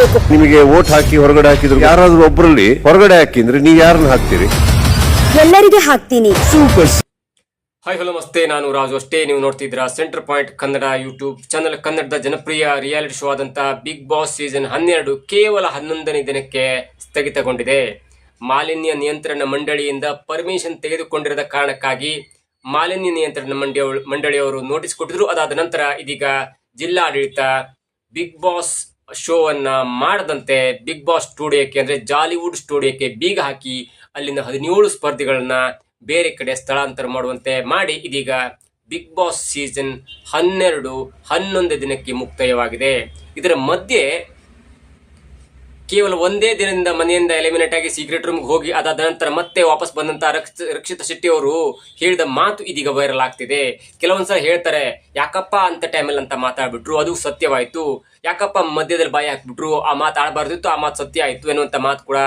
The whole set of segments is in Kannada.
ಮಾಡಬೇಕು ನಿಮಗೆ ವೋಟ್ ಹಾಕಿ ಹೊರಗಡೆ ಹಾಕಿದ್ರು ಯಾರಾದ್ರೂ ಒಬ್ಬರಲ್ಲಿ ಹೊರಗಡೆ ಹಾಕಿ ಅಂದ್ರೆ ನೀವು ಯಾರನ್ನ ಹಾಕ್ತೀರಿ? ಎಲ್ಲರಿಗೆ ಹಾಕ್ತೀನಿ. ಸೂಪರ್ ಹಾಯ್ ಹಲೋ ನಮಸ್ತೆ. ನಾನು ರಾಜು ಅಷ್ಟೇ. ನೀವು ನೋಡ್ತಿದ್ದೀರಾ centre point Kannada YouTube channel ಕನ್ನಡದ ಜನಪ್ರಿಯ ರಿಯಾಲಿಟಿ ಶೋ ಆದಂತ ಬಿಗ್ ಬಾಸ್ ಸೀಸನ್ ಹನ್ನೆರಡು ಕೇವಲ ಹನ್ನೊಂದನೇ ದಿನಕ್ಕೆ ಸ್ಥಗಿತಗೊಂಡಿದೆ. ಮಾಲಿನ್ಯ ನಿಯಂತ್ರಣ ಮಂಡಳಿಯಿಂದ ಪರ್ಮಿಷನ್ ತೆಗೆದುಕೊಂಡಿರದ ಕಾರಣಕ್ಕಾಗಿ ಮಾಲಿನ್ಯ ನಿಯಂತ್ರಣ ಮಂಡಳಿ ಮಂಡಳಿಯವರು ನೋಟಿಸ್ ಕೊಟ್ಟಿದ್ರು. ಅದಾದ ನಂತರ ಇದೀಗ ಜಿಲ್ಲಾಡಳಿತ ಬಿಗ್ ಬಾಸ್ ಶೋ ಅನ್ನ ಮಾಡದಂತೆ ಬಿಗ್ ಬಾಸ್ ಸ್ಟುಡಿಯೋಕ್ಕೆ ಅಂದ್ರೆ ಜಾಲಿವುಡ್ ಸ್ಟುಡಿಯೋಕ್ಕೆ ಬೀಗ ಹಾಕಿ ಅಲ್ಲಿನ ಹದಿನೇಳು ಸ್ಪರ್ಧಿಗಳನ್ನ ಬೇರೆ ಕಡೆ ಸ್ಥಳಾಂತರ ಮಾಡುವಂತೆ ಮಾಡಿ ಇದೀಗ ಬಿಗ್ ಬಾಸ್ ಸೀಸನ್ ಹನ್ನೆರಡು ಹನ್ನೊಂದು ದಿನಕ್ಕೆ ಮುಕ್ತಾಯವಾಗಿದೆ. ಇದರ ಮಧ್ಯೆ ಕೇವಲ ಒಂದೇ ದಿನದಿಂದ ಮನೆಯಿಂದ ಎಲಿಮಿನೇಟ್ ಆಗಿ ಸೀಕ್ರೆಟ್ ರೂಮ್ಗೆ ಹೋಗಿ ಅದಾದ ನಂತರ ಮತ್ತೆ ವಾಪಸ್ ಬಂದಂತಹ ರಕ್ಷ ರಕ್ಷಿತ ಶೆಟ್ಟಿ ಅವರು ಹೇಳಿದ ಮಾತು ಇದೀಗ ವೈರಲ್ ಆಗ್ತಿದೆ. ಕೆಲವೊಂದ್ಸಲ ಹೇಳ್ತಾರೆ, ಯಾಕಪ್ಪ ಅಂತ ಟೈಮಲ್ಲಿ ಅಂತ ಮಾತಾಡ್ಬಿಟ್ರು, ಅದು ಸತ್ಯವಾಯಿತು. ಯಾಕಪ್ಪ ಮಧ್ಯದಲ್ಲಿ ಬಾಯಿ ಹಾಕ್ಬಿಟ್ರು, ಆ ಮಾತು ಆಡಬಾರ್ದಿತ್ತು, ಆ ಮಾತು ಸತ್ಯ ಆಯ್ತು ಎನ್ನುವಂಥ ಮಾತು ಕೂಡ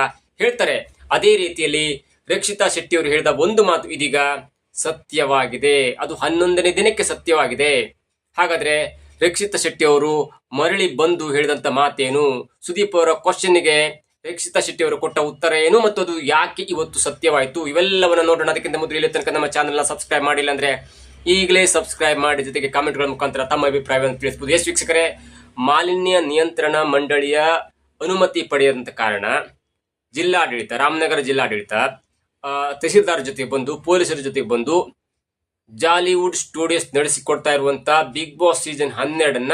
ಹೇಳ್ತಾರೆ. ಅದೇ ರೀತಿಯಲ್ಲಿ ರಕ್ಷಿತಾ ಶೆಟ್ಟಿ ಅವರು ಹೇಳಿದ ಒಂದು ಮಾತು ಇದೀಗ, ಸತ್ಯವಾಗಿದೆ. ಅದು ಹನ್ನೊಂದನೇ ದಿನಕ್ಕೆ ಸತ್ಯವಾಗಿದೆ. ಹಾಗಾದ್ರೆ ರಕ್ಷಿತಾ ಶೆಟ್ಟಿ ಅವರು ಮರಳಿ ಬಂದು ಹೇಳಿದಂತ ಮಾತೇನು? ಸುದೀಪ್ ಅವರ ಕ್ವಶನ್ಗೆ ರಕ್ಷಿತಾ ಶೆಟ್ಟಿ ಅವರು ಕೊಟ್ಟ ಉತ್ತರ ಏನು ಮತ್ತು ಅದು ಯಾಕೆ ಇವತ್ತು ಸತ್ಯವಾಯಿತು? ಇವೆಲ್ಲವನ್ನ ನೋಡೋಣ. ಅದಕ್ಕಿಂತ ಮೊದಲು ಇಲ್ಲಿ ತನಕ ನಮ್ಮ ಚಾನೆಲ್ನ ಸಬ್ಸ್ಕ್ರೈಬ್ ಮಾಡಿಲ್ಲ ಅಂದ್ರೆ ಈಗಲೇ ಸಬ್ಸ್ಕ್ರೈಬ್ ಮಾಡಿ ಜೊತೆಗೆ ಕಾಮೆಂಟ್ಗಳ ಮುಖಾಂತರ ತಮ್ಮ ಅಭಿಪ್ರಾಯವನ್ನು ತಿಳಿಸಬಹುದು ಎಷ್ಟು ವೀಕ್ಷಕರೇ, ಮಾಲಿನ್ಯ ನಿಯಂತ್ರಣ ಮಂಡಳಿಯ ಅನುಮತಿ ಪಡೆಯದಂತ ಕಾರಣ ಜಿಲ್ಲಾಡಳಿತ, ರಾಮನಗರ ಜಿಲ್ಲಾಡಳಿತ ತಹಸೀಲ್ದಾರ್ ಜೊತೆಗೆ ಬಂದು, ಪೊಲೀಸರ ಜೊತೆಗೆ ಬಂದು, ಜಾಲಿವುಡ್ ಸ್ಟುಡಿಯೋಸ್ ನಡೆಸಿಕೊಡ್ತಾ ಇರುವಂತಹ ಬಿಗ್ ಬಾಸ್ ಸೀಸನ್ ಹನ್ನೆರಡನ್ನ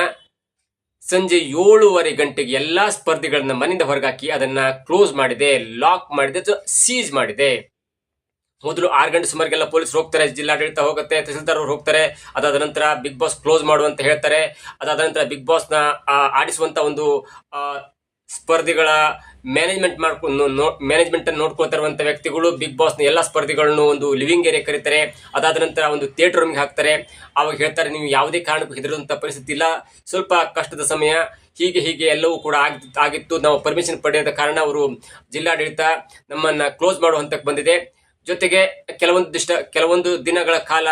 ಸಂಜೆ ಏಳೂವರೆ ಗಂಟೆಗೆ ಎಲ್ಲಾ ಸ್ಪರ್ಧಿಗಳನ್ನ ಮನೆಯಿಂದ ಹೊರಗಾಕಿ ಅದನ್ನ ಕ್ಲೋಸ್ ಮಾಡಿದೆ ಲಾಕ್ ಮಾಡಿದೆ ಸೀಜ್ ಮಾಡಿದೆ. ಮೊದಲು ಆರು ಗಂಟೆ ಸುಮಾರಿಗೆಲ್ಲ ಪೊಲೀಸ್ ಹೋಗ್ತಾರೆ ಜಿಲ್ಲಾಡಳಿತ ಹೋಗುತ್ತೆ ತಹಸೀಲ್ದಾರ್ ಅವ್ರು ಹೋಗ್ತಾರೆ ಅದಾದ ನಂತರ ಬಿಗ್ ಬಾಸ್ ಕ್ಲೋಸ್ ಮಾಡುವಂತ ಹೇಳ್ತಾರೆ ಅದಾದ ನಂತರ ಬಿಗ್ ಬಾಸ್ನ ಆ, ಆಡಿಸುವಂತ ಒಂದು ಸ್ಪರ್ಧಿಗಳ ಮ್ಯಾನೇಜ್ಮೆಂಟ್ ಮಾಡ್ಕೊಂಡು ಮ್ಯಾನೇಜ್ಮೆಂಟ್ ಅನ್ನು ನೋಡ್ಕೊಳ್ತಾ ವ್ಯಕ್ತಿಗಳು ಬಿಗ್ ಬಾಸ್ ಎಲ್ಲ ಸ್ಪರ್ಧಿಗಳನ್ನು ಒಂದು ಲಿವಿಂಗ್ ಏರಿಯಾ ಕರೀತಾರೆ. ಅದಾದ ನಂತರ ಒಂದು ಥಿಯೇಟರ್ ರೂಮ್ಗೆ ಹಾಕ್ತಾರೆ. ಅವಾಗ ಹೇಳ್ತಾರೆ, ನೀವು ಯಾವುದೇ ಕಾರಣಕ್ಕೂ ಹೆದರುವಂಥ ಪರಿಸ್ಥಿತಿ ಇಲ್ಲ. ಸ್ವಲ್ಪ ಕಷ್ಟದ ಸಮಯ, ಹೀಗೆ ಹೀಗೆ ಎಲ್ಲವೂ ಕೂಡ ಆಗಿತ್ತು ಆಗಿತ್ತು. ನಾವು ಪರ್ಮಿಷನ್ ಪಡೆಯದ ಕಾರಣ ಅವರು ಜಿಲ್ಲಾಡಳಿತ ನಮ್ಮನ್ನ ಕ್ಲೋಸ್ ಮಾಡುವ ಹಂತಕ್ಕೆ ಬಂದಿದೆ. ಜೊತೆಗೆ ಕೆಲವೊಂದು ದಿಷ್ಟ ಕೆಲವೊಂದು ದಿನಗಳ ಕಾಲ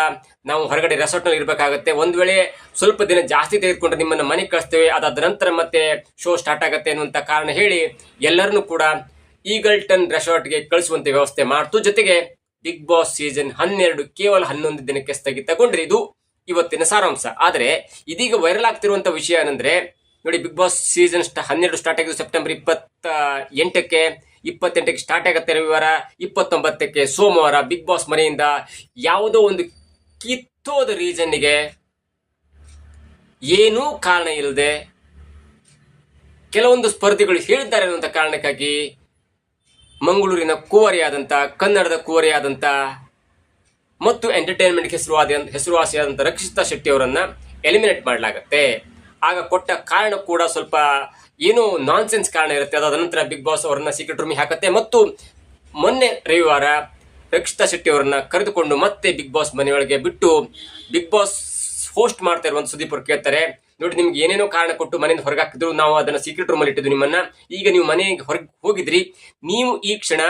ನಾವು ಹೊರಗಡೆ ರೆಸಾರ್ಟ್ನಲ್ಲಿ ಇರಬೇಕಾಗತ್ತೆ. ಒಂದ್ ವೇಳೆ ಸ್ವಲ್ಪ ದಿನ ಜಾಸ್ತಿ ತೆಗೆದುಕೊಂಡ್ರೆ ನಿಮ್ಮನ್ನ ಮನೆಗೆ ಕಳಿಸ್ತೇವೆ, ಅದಾದ ನಂತರ ಮತ್ತೆ ಶೋ ಸ್ಟಾರ್ಟ್ ಆಗುತ್ತೆ ಅನ್ನುವಂತ ಕಾರಣ ಹೇಳಿ ಎಲ್ಲರನ್ನೂ ಕೂಡ ಈಗಲ್ಟನ್ ರೆಸಾರ್ಟ್ಗೆ ಕಳಿಸುವಂತೆ ವ್ಯವಸ್ಥೆ ಮಾಡ್ತು. ಜೊತೆಗೆ ಬಿಗ್ ಬಾಸ್ ಸೀಸನ್ ಹನ್ನೆರಡು ಕೇವಲ ಹನ್ನೊಂದು ದಿನಕ್ಕೆ ಸ್ಥಗಿತಗೊಂಡ್ರೆ ಇದು ಇವತ್ತಿನ ಸಾರಾಂಶ. ಆದರೆ ಇದೀಗ ವೈರಲ್ ಆಗ್ತಿರುವಂತ ವಿಷಯ ಏನಂದ್ರೆ, ನೋಡಿ ಬಿಗ್ ಬಾಸ್ ಸೀಸನ್ ಹನ್ನೆರಡು ಸ್ಟಾರ್ಟ್ ಆಗಿದ್ದು ಸೆಪ್ಟೆಂಬರ್ ಇಪ್ಪತ್ತ ಎಂಟಕ್ಕೆ ಇಪ್ಪತ್ತೆಂಟಕ್ಕೆ ಸ್ಟಾರ್ಟ್ ಆಗುತ್ತೆ ರವಿವಾರ, ಇಪ್ಪತ್ತೊಂಬತ್ತಕ್ಕೆ ಸೋಮವಾರ ಬಿಗ್ ಬಾಸ್ ಮನೆಯಿಂದ. ಯಾವುದೋ ಒಂದು ಕಿತ್ತೋದ ರೀಸನ್ಗೆ ಏನೂ ಕಾರಣ ಇಲ್ಲದೆ ಕೆಲವೊಂದು ಸ್ಪರ್ಧಿಗಳು ಹೇಳಿದ್ದಾರೆ ಅನ್ನುವಂಥ ಕಾರಣಕ್ಕಾಗಿ ಮಂಗಳೂರಿನ ಕುವರಿಯಾದಂಥ, ಕನ್ನಡದ ಕುವರಿಯಾದಂಥ ಮತ್ತು ಎಂಟರ್ಟೈನ್ಮೆಂಟ್ ಹೆಸರುವಾದ ಹೆಸರುವಾಸಿಯಾದಂಥ ರಕ್ಷಿತಾ ಶೆಟ್ಟಿ ಅವರನ್ನು ಎಲಿಮಿನೇಟ್ ಮಾಡಲಾಗತ್ತೆ. ಆಗ ಕೊಟ್ಟ ಕಾರಣ ಕೂಡ ಸ್ವಲ್ಪ ಏನೋ ನಾನ್ಸೆನ್ಸ್ ಕಾರಣ ಇರುತ್ತೆ ಅದಾದ ನಂತರ ಬಿಗ್ ಬಾಸ್ ಅವರನ್ನ ಸೀಕ್ರೆಟ್ ರೂಮಿಗೆ ಹಾಕುತ್ತೆ. ಮತ್ತು ಮೊನ್ನೆ ರವಿವಾರ ರಕ್ಷಿತಾ ಶೆಟ್ಟಿ ಅವರನ್ನ ಕರೆದುಕೊಂಡು ಮತ್ತೆ ಬಿಗ್ ಬಾಸ್ ಮನೆಯೊಳಗೆ ಬಿಟ್ಟು ಬಿಗ್ ಬಾಸ್ ಹೋಸ್ಟ್ ಮಾಡ್ತಾ ಇರುವಂತ ಸುದೀಪ್ ಅವ್ರು ಕೇಳ್ತಾರೆ, ನೋಡಿ, ನಿಮ್ಗೆ ಏನೇನೋ ಕಾರಣ ಕೊಟ್ಟು ಮನೆಯಿಂದ ಹೊರಗೆ ಹಾಕಿದ್ರು, ನಾವು ಅದನ್ನ ಸೀಕ್ರೆಟ್ ರೂಮಲ್ಲಿ ಇಟ್ಟಿದ್ದು ನಿಮ್ಮನ್ನ. ಈಗ ನೀವು ಮನೆಗೆ ಹೊರಗೆ ಹೋಗಿದ್ರಿ, ನೀವು ಈ ಕ್ಷಣ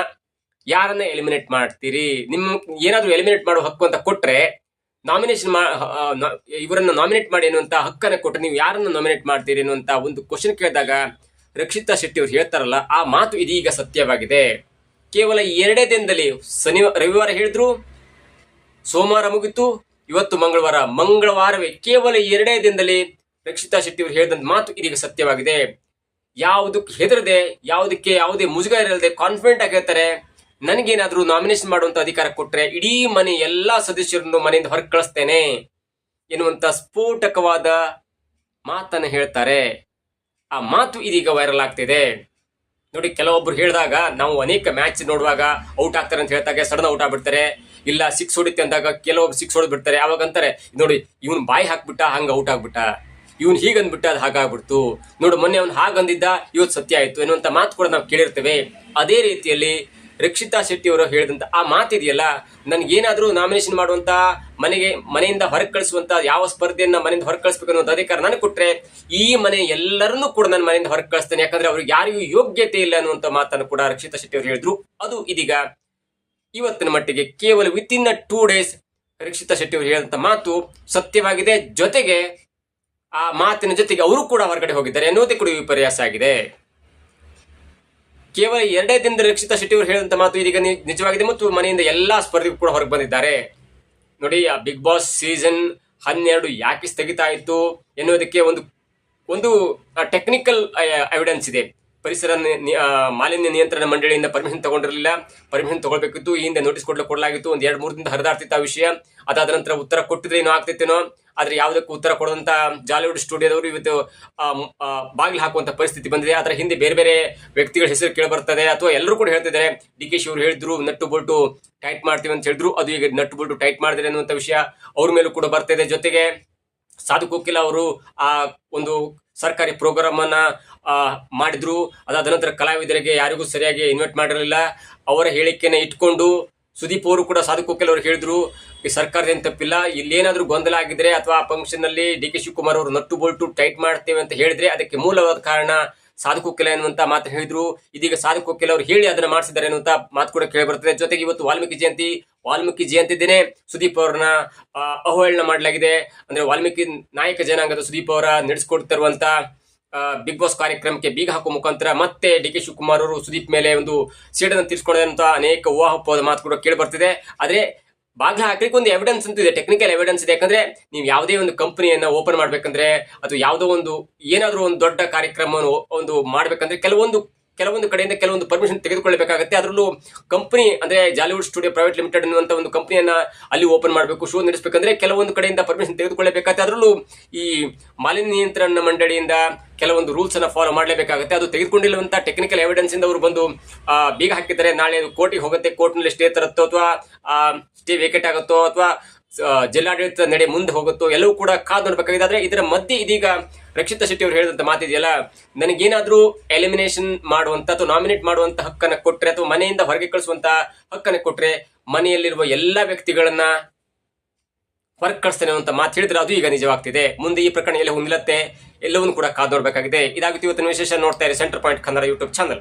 ಯಾರನ್ನ ಎಲಿಮಿನೇಟ್ ಮಾಡ್ತೀರಿ? ನಿಮ್ ಏನಾದ್ರೂ ಎಲಿಮಿನೇಟ್ ಮಾಡೋ ಹಕ್ಕು ಅಂತ ಕೊಟ್ರೆ ನಾಮಿನೇಷನ್ ಇವರನ್ನು ನಾಮಿನೇಟ್ ಮಾಡಿ ಅನ್ನುವಂಥ ಹಕ್ಕನ್ನ ಕೊಟ್ಟು ನೀವು ಯಾರನ್ನು ನಾಮಿನೇಟ್ ಮಾಡ್ತೀರಿ ಅನ್ನುವಂತ ಒಂದು ಕ್ವಶನ್ ಕೇಳಿದಾಗ ರಕ್ಷಿತಾ ಶೆಟ್ಟಿ ಅವರು ಹೇಳ್ತಾರಲ್ಲ, ಆ ಮಾತು ಇದೀಗ ಸತ್ಯವಾಗಿದೆ. ಕೇವಲ ಎರಡೇ ದಿನದಲ್ಲಿ ಶನಿವಾರ ರವಿವಾರ ಹೇಳಿದ್ರು, ಸೋಮವಾರ ಮುಗಿತು, ಇವತ್ತು ಮಂಗಳವಾರ, ಮಂಗಳವಾರವೇ. ಕೇವಲ ಎರಡೇ ದಿನದಲ್ಲಿ ರಕ್ಷಿತಾ ಶೆಟ್ಟಿ ಅವರು ಹೇಳಿದಂತ ಮಾತು ಇದೀಗ ಸತ್ಯವಾಗಿದೆ. ಯಾವುದಕ್ಕೆ ಹೆದರದೆ, ಯಾವುದಕ್ಕೆ ಯಾವುದೇ ಮುಜುಗರ ಇರಲ್ಲದೆ ಕಾನ್ಫಿಡೆಂಟ್ ಆಗಿ ಹೇಳ್ತಾರೆ ನನಗೇನಾದ್ರೂ ನಾಮಿನೇಷನ್ ಮಾಡುವಂತ ಅಧಿಕಾರ ಕೊಟ್ರೆ ಇಡೀ ಮನೆ ಎಲ್ಲಾ ಸದಸ್ಯರನ್ನು ಮನೆಯಿಂದ ಹೊರಗೆ ಕಳಿಸ್ತೇನೆ ಎನ್ನುವಂತ ಸ್ಫೋಟಕವಾದ ಮಾತನ್ನು ಹೇಳ್ತಾರೆ. ಆ ಮಾತು ಇದೀಗ ವೈರಲ್ ಆಗ್ತಿದೆ. ನೋಡಿ, ಕೆಲವೊಬ್ರು ಹೇಳಿದಾಗ ನಾವು ಅನೇಕ ಮ್ಯಾಚ್ ನೋಡುವಾಗ ಔಟ್ ಆಗ್ತಾರೆ ಅಂತ ಹೇಳ್ತಾಗ ಸಡನ್ ಔಟ್ ಆಗ್ಬಿಡ್ತಾರೆ. ಇಲ್ಲ ಸಿಕ್ಸ್ ಹೊಡಿತೆ ಅಂದಾಗ ಕೆಲವೊಬ್ರು ಸಿಕ್ಸ್ ಹೊಡೆದ್ಬಿಡ್ತಾರೆ. ಅವಾಗ ಅಂತಾರೆ, ನೋಡಿ, ಇವನು ಬಾಯಿ ಹಾಕ್ಬಿಟ್ಟ, ಹಂಗೆ ಔಟ್ ಆಗ್ಬಿಟ್ಟ. ಇವನ್ ಹೀಗಂದ್ಬಿಟ್ಟ, ಅದು ಹಾಗಾಗ್ಬಿಡ್ತು. ನೋಡು, ಮೊನ್ನೆ ಅವ್ನು ಹಾಗಂದಿದ್ದ ಇವತ್ತು ಸತ್ಯ ಆಯಿತು ಎನ್ನುವಂಥ ಮಾತು ಕೂಡ ನಾವು ಕೇಳಿರ್ತೇವೆ. ಅದೇ ರೀತಿಯಲ್ಲಿ ರಕ್ಷಿತಾ ಶೆಟ್ಟಿ ಅವರು ಹೇಳಿದಂತ ಆ ಮಾತಿದೆಯಲ್ಲ, ನನಗೇನಾದರೂ ನಾಮಿನೇಷನ್ ಮಾಡುವಂತ, ಮನೆಗೆ, ಮನೆಯಿಂದ ಹೊರಗೆ ಕಳಿಸುವಂತ ಯಾವ ಸ್ಪರ್ಧೆಯನ್ನ ಮನೆಯಿಂದ ಹೊರಗೆ ಕಳಿಸ್ಬೇಕು ಅನ್ನೋ ಅಧಿಕಾರ ನನಗೆ ಕೊಟ್ರೆ, ಈ ಮನೆ ಎಲ್ಲರನ್ನೂ ಕೂಡ ನನ್ನ ಮನೆಯಿಂದ ಹೊರಗೆ ಕಳಿಸ್ತೇನೆ. ಯಾಕಂದ್ರೆ ಅವ್ರಿಗೆ ಯಾರಿಗೂ ಯೋಗ್ಯತೆ ಇಲ್ಲ ಅನ್ನುವಂತ ಮಾತನ್ನು ಕೂಡ ರಕ್ಷಿತಾ ಶೆಟ್ಟಿ ಅವರು ಹೇಳಿದ್ರು. ಅದು ಇದೀಗ ಇವತ್ತಿನ ಮಟ್ಟಿಗೆ ಕೇವಲ within two days Rakshita Shetty ಅವರು ಹೇಳಿದಂತ ಮಾತು ಸತ್ಯವಾಗಿದೆ. ಜೊತೆಗೆ ಆ ಮಾತಿನ ಜೊತೆಗೆ ಅವರು ಕೂಡ ಹೊರಗಡೆ ಹೋಗಿದ್ದಾರೆ ಅನ್ನೋದೇ ಕೂಡ ವಿಪರ್ಯಾಸ ಆಗಿದೆ. ಕೇವಲ ಎರಡೇ ದಿನದ ರಕ್ಷಿತ ಶೆಟ್ಟಿ ಅವರು ಹೇಳಿದಂತ ಮಾತು ಇದೀಗ ನಿಜವಾಗಿದೆ ಮತ್ತು ಮನೆಯಿಂದ ಎಲ್ಲಾ ಸ್ಪರ್ಧಿಗಳು ಕೂಡ ಹೊರಗೆ ಬಂದಿದ್ದಾರೆ. ನೋಡಿ, ಆ ಬಿಗ್ ಬಾಸ್ ಸೀಸನ್ ಹನ್ನೆರಡು ಯಾಕೆ ಸ್ಥಗಿತ ಆಯಿತು ಎನ್ನುವುದಕ್ಕೆ ಒಂದು ಒಂದು ಟೆಕ್ನಿಕಲ್ ಎವಿಡೆನ್ಸ್ ಇದೆ. ಪರಿಸರ ಮಾಲಿನ್ಯ ನಿಯಂತ್ರಣ ಮಂಡಳಿಯಿಂದ ಪರ್ಮಿಷನ್ ತಗೊಂಡಿರಲಿಲ್ಲ. ಪರ್ಮಿಷನ್ ತಗೊಳ್ಬೇಕಿತ್ತು. ಈ ಹಿಂದೆ ನೋಟಿಸ್ ಕೊಡ್ಲಿಕ್ಕೆ ಕೊಡಲಾಗಿತ್ತು. ಒಂದು ಎರಡು ಮೂರು ದಿನದ ಹರಿದಾಡ್ತಿತ್ತು ಆ ವಿಷಯ. ಅದಾದ ನಂತರ ಉತ್ತರ ಕೊಟ್ಟಿದ್ರೆ ಏನೋ ಆಗ್ತಿತ್ತೇನೋ? ಆದ್ರೆ ಯಾವುದಕ್ಕೂ ಉತ್ತರ ಕೊಡದಂತ ಜಾಲಿವುಡ್ ಸ್ಟುಡಿಯೋದವರು ಇವತ್ತು ಬಾಗಿಲು ಹಾಕುವಂತ ಪರಿಸ್ಥಿತಿ ಬಂದಿದೆ. ಅದರ ಹಿಂದೆ ಬೇರೆ ಬೇರೆ ವ್ಯಕ್ತಿಗಳ ಹೆಸರು ಕೇಳಿ ಬರ್ತದೆ. ಅಥವಾ ಎಲ್ಲರೂ ಕೂಡ ಹೇಳ್ತಿದ್ದಾರೆ, ಡಿ ಕೆ ಶಿ ಅವರು ಹೇಳಿದ್ರು, ನಟ್ಟು ಬೋಲ್ಟು ಟೈಟ್ ಮಾಡ್ತೀವಿ ಅಂತ ಹೇಳಿದ್ರು. ಅದು ಈಗ ನಟ್ಟು ಬೋಲ್ಟು ಟೈಟ್ ಮಾಡಿದ್ರೆ ಅನ್ನುವಂಥ ವಿಷಯ ಅವ್ರ ಮೇಲೂ ಕೂಡ ಬರ್ತಿದೆ ಜೊತೆಗೆ ಸಾಧು ಕೋಕಿಲ ಅವರು, ಆ, ಒಂದು ಸರ್ಕಾರಿ ಪ್ರೋಗ್ರಾಮ್ ಅನ್ನ ಮಾಡಿದ್ರು. ಅದಾದ ನಂತರ ಕಲಾವಿದರಿಗೆ ಯಾರಿಗೂ ಸರಿಯಾಗಿ ಇನ್ವೈಟ್ ಮಾಡಿರಲಿಲ್ಲ. ಅವರ ಹೇಳಿಕೆಯನ್ನು ಇಟ್ಕೊಂಡು ಸುದೀಪ್ ಅವರು ಕೂಡ ಸಾಧು ಕೋಕಿಲ್ ಅವರು ಹೇಳಿದ್ರು, ಈ ಸರ್ಕಾರದೇನು ತಪ್ಪಿಲ್ಲ ಏನಾದರೂ ಗೊಂದಲ ಆಗಿದ್ರೆ ಅಥವಾ ಆ ಫಂಕ್ಷನ್ನಲ್ಲಿ ಡಿ ಕೆ ಶಿವಕುಮಾರ್ ಅವರು ನಟ್ಟು ಬೋಲ್ಟು ಟೈಟ್ ಮಾಡ್ತೇವೆ ಅಂತ ಹೇಳಿದ್ರೆ ಅದಕ್ಕೆ ಮೂಲವಾದ ಕಾರಣ ಸಾಧು ಕೋಕಿಲ ಎನ್ನುವಂತ ಮಾತು ಹೇಳಿದ್ರು. ಇದೀಗ ಸಾಧು ಕೋಕಿಲ ಅವರು ಹೇಳಿ ಅದನ್ನ ಮಾಡಿಸಿದ್ದಾರೆ ಅನ್ನುವಂತ ಮಾತು ಕೂಡ ಕೇಳಿ ಬರ್ತದೆ. ಜೊತೆಗೆ ಇವತ್ತು ವಾಲ್ಮೀಕಿ ಜಯಂತಿ ವಾಲ್ಮೀಕಿ ಜಯಂತಿ ದಿನೇ ಸುದೀಪ್ ಅವರನ್ನ ಅಹೋಳನ ಮಾಡಲಾಗಿದೆ. ಅಂದ್ರೆ ವಾಲ್ಮೀಕಿ ನಾಯಕ ಜನಾಂಗದ ಸುದೀಪ್ ಅವರ ನಡೆಸಿಕೊಡ್ತಿರುವಂತ ಬಿಗ್ ಬಾಸ್ ಕಾರ್ಯಕ್ರಮಕ್ಕೆ ಬೀಗ ಹಾಕುವ ಮುಖಾಂತರ ಮತ್ತೆ ಡಿ ಕೆ ಶಿವಕುಮಾರ್ ಅವರು ಸುದೀಪ್ ಮೇಲೆ ಒಂದು ಸೀಟನ್ನು ತೀರ್ಸ್ಕೊಂಡಿರುವಂತ ಅನೇಕ ಊಹಾಪೋದ ಮಾತು ಕೂಡ ಕೇಳಿ ಬರ್ತಿದೆ. ಆದ್ರೆ ಬಾಗ್ಲ ಹಾಕ್ಲಿಕ್ಕೆ ಒಂದು ಎವಿಡೆನ್ಸ್ ಅಂತ ಇದೆ ಟೆಕ್ನಿಕಲ್ ಎವಿಡೆನ್ಸ್ ಇದೆ. ಯಾಕಂದ್ರೆ ನೀವು ಯಾವುದೇ ಒಂದು ಕಂಪನಿಯನ್ನ ಓಪನ್ ಮಾಡ್ಬೇಕಂದ್ರೆ ಅಥವಾ ಯಾವುದೋ ಒಂದು ಏನಾದರೂ ಒಂದು ದೊಡ್ಡ ಕಾರ್ಯಕ್ರಮವನ್ನು ಒಂದು ಮಾಡ್ಬೇಕಂದ್ರೆ ಕೆಲವೊಂದು ಕೆಲವೊಂದು ಕಡೆಯಿಂದ ಕೆಲವೊಂದು ಪರ್ಮಿಷನ್ ತೆಗೆದುಕೊಳ್ಳಬೇಕಾಗುತ್ತೆ. ಅದರಲ್ಲೂ ಕಂಪನಿ ಅಂದ್ರೆ ಜಾಲಿವುಡ್ ಸ್ಟುಡಿಯೋ ಪ್ರೈವೇಟ್ ಲಿಮಿಟೆಡ್ ಅನ್ನುವಂತ ಒಂದು ಕಂಪನಿಯನ್ನ ಅಲ್ಲಿ ಓಪನ್ ಮಾಡಬೇಕು ಶೋ ನಡೆಸಬೇಕಂದ್ರೆ ಕೆಲವೊಂದು ಕಡೆಯಿಂದ ಪರ್ಮಿಷನ್ ತೆಗೆದುಕೊಳ್ಳಬೇಕಾಗುತ್ತೆ. ಅದರಲ್ಲೂ ಈ ಮಾಲಿನ್ಯ ನಿಯಂತ್ರಣ ಮಂಡಳಿಯಿಂದ ಕೆಲವೊಂದು ರೂಲ್ಸ್ ಅನ್ನ ಫಾಲೋ ಮಾಡಲೇಬೇಕಾಗುತ್ತೆ. ಅದು ತೆಗೆದುಕೊಂಡಿರುವಂಥ ಟೆಕ್ನಿಕಲ್ ಎವಿಡೆನ್ಸ್ ಇಂದ ಅವರು ಬಂದು ಬೀಗ ಹಾಕಿದ್ದಾರೆ. ನಾಳೆ ಕೋರ್ಟಿಗೆ ಹೋಗುತ್ತೆ. ಕೋರ್ಟ್ನಲ್ಲಿ ಸ್ಟೇ ತರುತ್ತೋ ಅಥವಾ ಸ್ಟೇ ವೇಕೆಟ್ ಆಗುತ್ತೋ ಅಥವಾ ಜಿಲ್ಲಾಡಳಿತ ನಡೆ ಮುಂದೆ ಹೋಗುತ್ತೋ ಎಲ್ಲವೂ ಕೂಡ ಕಾದು ಆದ್ರೆ ಇದರ ಮಧ್ಯೆ ಇದೀಗ ರಕ್ಷಿತ ಶೆಟ್ಟಿ ಅವರು ಹೇಳಿದಂತ ಮಾತಿದೆಯಲ್ಲ, ನನಗೇನಾದರೂ ಎಲಿಮಿನೇಷನ್ ಮಾಡುವಂತ ಅಥವಾ ನಾಮಿನೇಟ್ ಮಾಡುವಂತ ಹಕ್ಕನ್ನು ಕೊಟ್ಟರೆ ಅಥವಾ ಮನೆಯಿಂದ ಹೊರಗೆ ಕಳಿಸುವಂತ ಹಕ್ಕನ್ನ ಕೊಟ್ಟರೆ ಮನೆಯಲ್ಲಿರುವ ಎಲ್ಲ ವ್ಯಕ್ತಿಗಳನ್ನ ಹೊರಗೆ ಕಳಿಸ್ತೇನೆ ಅಂತ ಮಾತು ಹೇಳಿದ್ರೆ ಅದು ಈಗ ನಿಜವಾಗ್ತಿದೆ. ಮುಂದೆ ಈ ಪ್ರಕರಣ ಎಲ್ಲ ಹೊಂದಿಲತ್ತೆ ಎಲ್ಲವನ್ನೂ ಕೂಡ ಕಾದು ನೋಡಬೇಕಾಗಿದೆ. ಇದಾಗುತ್ತೆ ಇವತ್ತಿನ ವಿಶೇಷ ನೋಡ್ತಾ ಇರಿ centre point Kannada YouTube channel